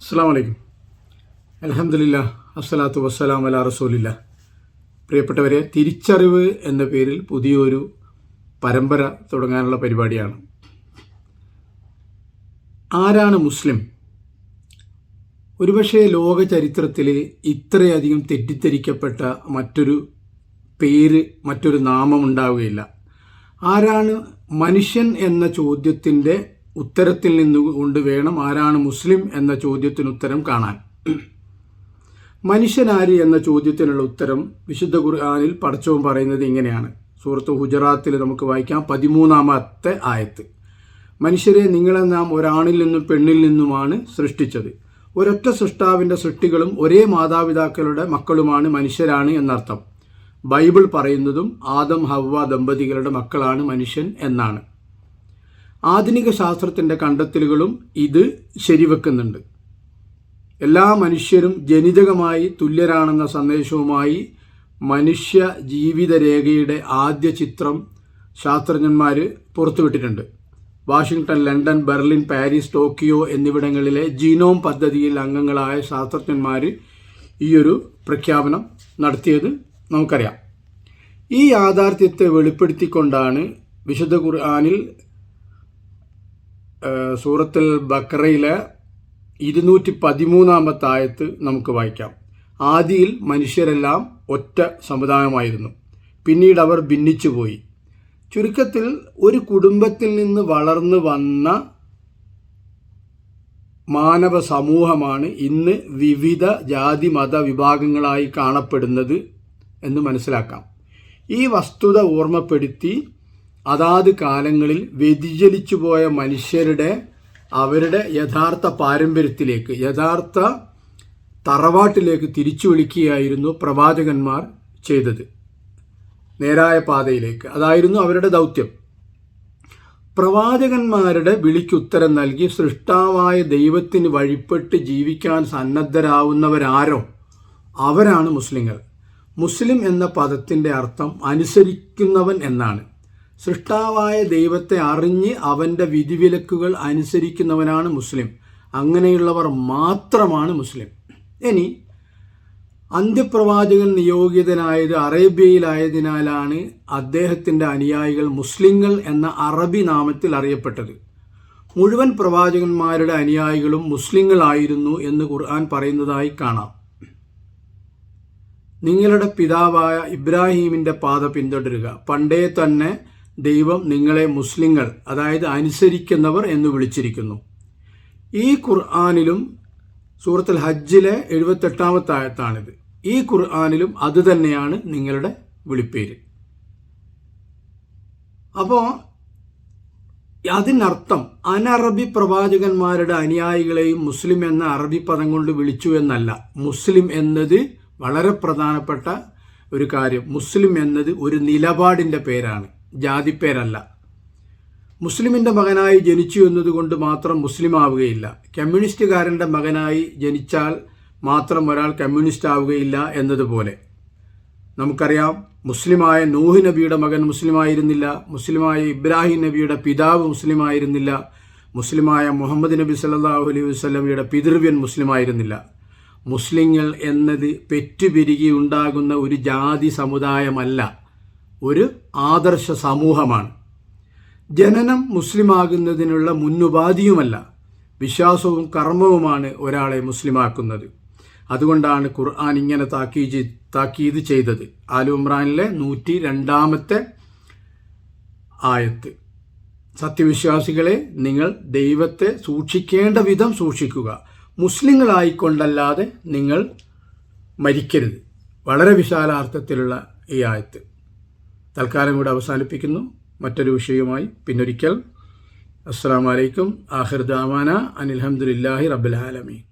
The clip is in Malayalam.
അസ്സാം വലൈക്കും അലഹമില്ല അസ്സലാത്തു വസ്സലാം അല റസൂലില്ല. പ്രിയപ്പെട്ടവരെ തിരിച്ചറിവ് എന്ന പേരിൽ പുതിയൊരു പരമ്പര തുടങ്ങാനുള്ള പരിപാടിയാണ്. ആരാണ് മുസ്ലിം? ഒരുപക്ഷെ ലോക ചരിത്രത്തിൽ ഇത്രയധികം തെറ്റിദ്ധരിക്കപ്പെട്ട മറ്റൊരു പേര് മറ്റൊരു നാമം ഉണ്ടാവുകയില്ല. ആരാണ് മനുഷ്യൻ എന്ന ചോദ്യത്തിന്റെ ഉത്തരത്തിൽ നിന്നുകൊണ്ട് വേണം ആരാണ് മുസ്ലിം എന്ന ചോദ്യത്തിന് ഉത്തരം കാണാൻ. മനുഷ്യനാര് എന്ന ചോദ്യത്തിനുള്ള ഉത്തരം വിശുദ്ധ ഖുർആാനിൽ പടച്ചവും പറയുന്നത് ഇങ്ങനെയാണ്. സുഹൃത്ത് ഗുജറാത്തിൽ നമുക്ക് വായിക്കാം. പതിമൂന്നാമത്തെ ആയത്ത്. മനുഷ്യരെ നിങ്ങളെ നാം ഒരാണിൽ നിന്നും പെണ്ണിൽ നിന്നുമാണ് സൃഷ്ടിച്ചത്. ഒരൊറ്റ സൃഷ്ടാവിന്റെ സൃഷ്ടികളും ഒരേ മാതാപിതാക്കളുടെ മക്കളുമാണ് മനുഷ്യരാണ് എന്നർത്ഥം. ബൈബിൾ പറയുന്നതും ആദം ഹവ്വ ദമ്പതികളുടെ മക്കളാണ് മനുഷ്യൻ എന്നാണ്. ആധുനിക ശാസ്ത്രത്തിന്റെ കണ്ടെത്തലുകളും ഇത് ശരിവെക്കുന്നുണ്ട്. എല്ലാ മനുഷ്യരും ജനിതകമായി തുല്യരാണെന്ന സന്ദേശവുമായി മനുഷ്യ ജീവിതരേഖയുടെ ആദ്യ ചിത്രം ശാസ്ത്രജ്ഞന്മാർ പുറത്തുവിട്ടിട്ടുണ്ട്. Washington London Berlin Paris Tokyo എന്നിവിടങ്ങളിലെ ജീനോം പദ്ധതിയിൽ അംഗങ്ങളായ ശാസ്ത്രജ്ഞന്മാർ ഈയൊരു പ്രഖ്യാപനം നടത്തിയത് നമുക്കറിയാം. ഈ യാഥാർത്ഥ്യത്തെ വെളിപ്പെടുത്തിക്കൊണ്ടാണ് വിശുദ്ധ ഖുർആാനിൽ സൂറത്തുൽ ബക്കറയിലെ ഇരുന്നൂറ്റി പതിമൂന്നാമത്തെ ആയത്ത് നമുക്ക് വായിക്കാം. ആദിയിൽ മനുഷ്യരെല്ലാം ഒറ്റ സമുദായമായിരുന്നു. പിന്നീട് അവർ ഭിന്നിച്ചുപോയി. ചുരുക്കത്തിൽ ഒരു കുടുംബത്തിൽ നിന്ന് വളർന്നു വന്ന മാനവ സമൂഹമാണ് ഇന്ന് വിവിധ ജാതി മത വിഭാഗങ്ങളായി കാണപ്പെടുന്നത് എന്ന് മനസ്സിലാക്കാം. ഈ വസ്തുത ഓർമ്മപ്പെടുത്തി അതാത് കാലങ്ങളിൽ വ്യതിചലിച്ചു പോയ മനുഷ്യരുടെ അവരുടെ യഥാർത്ഥ പാരമ്പര്യത്തിലേക്ക് യഥാർത്ഥ തറവാട്ടിലേക്ക് തിരിച്ചു വിളിക്കുകയായിരുന്നു പ്രവാചകന്മാർ ചെയ്തത്. നേരായ പാതയിലേക്ക്. അതായിരുന്നു അവരുടെ ദൗത്യം. പ്രവാചകന്മാരുടെ വിളിക്കുത്തരം നൽകി സൃഷ്ടാവായ ദൈവത്തിന് വഴിപ്പെട്ട് ജീവിക്കാൻ സന്നദ്ധരാവുന്നവരാരോ? അവരാണ് മുസ്ലിങ്ങൾ. മുസ്ലിം എന്ന പദത്തിന്റെ അർത്ഥം അനുസരിക്കുന്നവൻ എന്നാണ്. സൃഷ്ടാവായ ദൈവത്തെ അറിഞ്ഞ് അവന്റെ വിധിവിലക്കുകൾ അനുസരിക്കുന്നവനാണ് മുസ്ലിം. അങ്ങനെയുള്ളവർ മാത്രമാണ് മുസ്ലിം. ഇനി അന്ത്യപ്രവാചകൻ നിയോഗിതനായത് അറേബ്യയിലായതിനാലാണ് അദ്ദേഹത്തിന്റെ അനുയായികൾ മുസ്ലിങ്ങൾ എന്ന അറബി നാമത്തിൽ അറിയപ്പെട്ടത്. മുഴുവൻ പ്രവാചകന്മാരുടെ അനുയായികളും മുസ്ലിങ്ങളായിരുന്നു എന്ന് ഖുർആൻ പറയുന്നതായി കാണാം. നിങ്ങളുടെ പിതാവായ ഇബ്രാഹീമിന്റെ പാത പിന്തുടരുക. പണ്ടേ തന്നെ ദൈവം നിങ്ങളെ മുസ്ലിങ്ങൾ അതായത് അനുസരിക്കുന്നവർ എന്ന് വിളിച്ചിരിക്കുന്നു. ഈ ഖുർആാനിലും സൂറത്തുൽ ഹജ്ജിലെ എഴുപത്തെട്ടാമത്തെ ആയത്താണിത്. ഈ ഖുർആാനിലും അതുതന്നെയാണ് നിങ്ങളുടെ വിളിപ്പേര്. അപ്പോൾ അതിനർത്ഥം അനറബി പ്രവാചകന്മാരുടെ അനുയായികളെയും മുസ്ലിം എന്ന അറബി പദം കൊണ്ട് വിളിച്ചു എന്നല്ല. മുസ്ലിം എന്നത് വളരെ പ്രധാനപ്പെട്ട ഒരു കാര്യം. മുസ്ലിം എന്നത് ഒരു നിലപാടിന്റെ പേരാണ്. ജാതിപ്പേരല്ല. മുസ്ലിമിന്റെ മകനായി ജനിച്ചു എന്നതുകൊണ്ട് മാത്രം മുസ്ലിം ആവുകയില്ല കമ്മ്യൂണിസ്റ്റുകാരന്റെ മകനായി ജനിച്ചാൽ മാത്രം ഒരാൾ കമ്മ്യൂണിസ്റ്റ് ആവുകയില്ല എന്നതുപോലെ. നമുക്കറിയാം മുസ്ലിമായ നൂഹ് നബിയുടെ മകൻ മുസ്ലിമായിരുന്നില്ല മുസ്ലിമായ ഇബ്രാഹിം നബിയുടെ പിതാവ് മുസ്ലിമായിരുന്നില്ല മുസ്ലിമായ മുഹമ്മദ് നബി സല്ലാഹു അലൈഹി വസ്ലമിയുടെ പിതൃവ്യൻ മുസ്ലിമായിരുന്നില്ല. മുസ്ലിങ്ങൾ എന്നത് പെറ്റുപിരികി ഉണ്ടാകുന്ന ഒരു ജാതി സമുദായമല്ല. ഒരു ആദർശ സമൂഹമാണ്. ജനനം മുസ്ലിമാകുന്നതിനുള്ള മുന്നുപാധിയുമല്ല വിശ്വാസവും കർമ്മവുമാണ് ഒരാളെ മുസ്ലിമാക്കുന്നത്. അതുകൊണ്ടാണ് ഖുർആൻ ഇങ്ങനെ താക്കീജ് താക്കീത് ചെയ്തത്. ആലു ഇമ്രാനിലെ നൂറ്റി രണ്ടാമത്തെ ആയത്ത്. സത്യവിശ്വാസികളെ നിങ്ങൾ ദൈവത്തെ സൂക്ഷിക്കേണ്ട വിധം സൂക്ഷിക്കുക. മുസ്ലിങ്ങളായിക്കൊണ്ടല്ലാതെ നിങ്ങൾ മരിക്കരുത്. വളരെ വിശാലാർത്ഥത്തിലുള്ള ഈ ആയത്ത്. തൽക്കാലം കൂടെ അവസാനിപ്പിക്കുന്നു. മറ്റൊരു വിഷയവുമായി പിന്നൊരിക്കൽ. അസ്സാം വലൈക്കും ആഹിർ ദാമാന അനിൽഹമുല്ലാഹി റബ്ബുലാലമീൻ